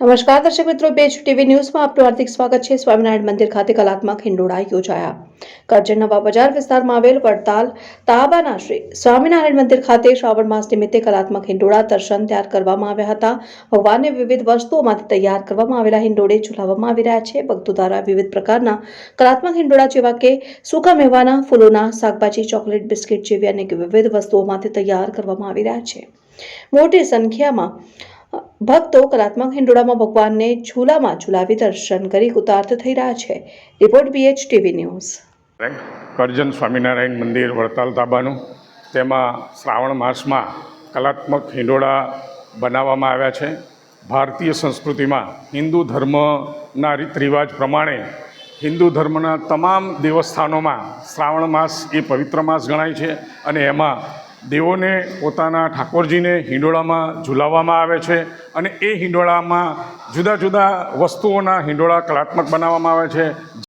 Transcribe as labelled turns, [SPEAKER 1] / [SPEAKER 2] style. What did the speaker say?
[SPEAKER 1] નમસ્કાર, દર્શક મિત્રો બેચ ટીવી ન્યૂઝમાં આપનું હાર્દિક સ્વાગત છે. સ્વામિનારાયણ મંદિર ખાતે કલાત્મક હિંડોળા યોજાયા. કરજણ નવા બજાર વિસ્તારમાં આવેલ વડતાલ તાબાના શ્રી સ્વામિનારાયણ મંદિર ખાતે શ્રાવણ માસ નિમિત્તે કલાત્મક હિંડોળા દર્શન તૈયાર કરવામાં આવ્યા હતા. ભગવાનને વિવિધ વસ્તુઓમાંથી તૈયાર કરવામાં આવેલા હિંડોળે ઝુલાવવામાં આવી રહ્યા છે. ભક્તો દ્વારા વિવિધ પ્રકારના કલાત્મક હિંડોળા જેવા કે સૂકા મેવાના ફૂલોના, શાકભાજી, ચોકલેટ, બિસ્કિટ જેવી અનેક વિવિધ વસ્તુઓમાંથી તૈયાર કરવામાં આવી રહ્યા છે. મોટી સંખ્યામાં ભક્તો કલાત્મક હિંડોળામાં ભગવાનને ઝૂલામાં ઝૂલાવી દર્શન કરી કૃતાર્થ થઈ રહ્યા છે. Report BH TV news
[SPEAKER 2] Karjan Swaminarayan મંદિર વડતાલ તાબાનું તેમાં શ્રાવણ માસમાં કલાત્મક હિંડોળા બનાવવામાં આવ્યા છે. ભારતીય સંસ્કૃતિમાં હિન્દુ ધર્મના રીત રિવાજ પ્રમાણે હિન્દુ ધર્મના તમામ દેવસ્થાનોમાં શ્રાવણ માસ એ પવિત્ર માસ ગણાય છે અને એમાં દેવોને પોતાના ઠાકોરજીને હિંડોળામાં ઝુલાવવામાં આવે છે અને એ હિંડોળામાં જુદા જુદા વસ્તુઓના હિંડોળા કલાત્મક બનાવવામાં આવે છે.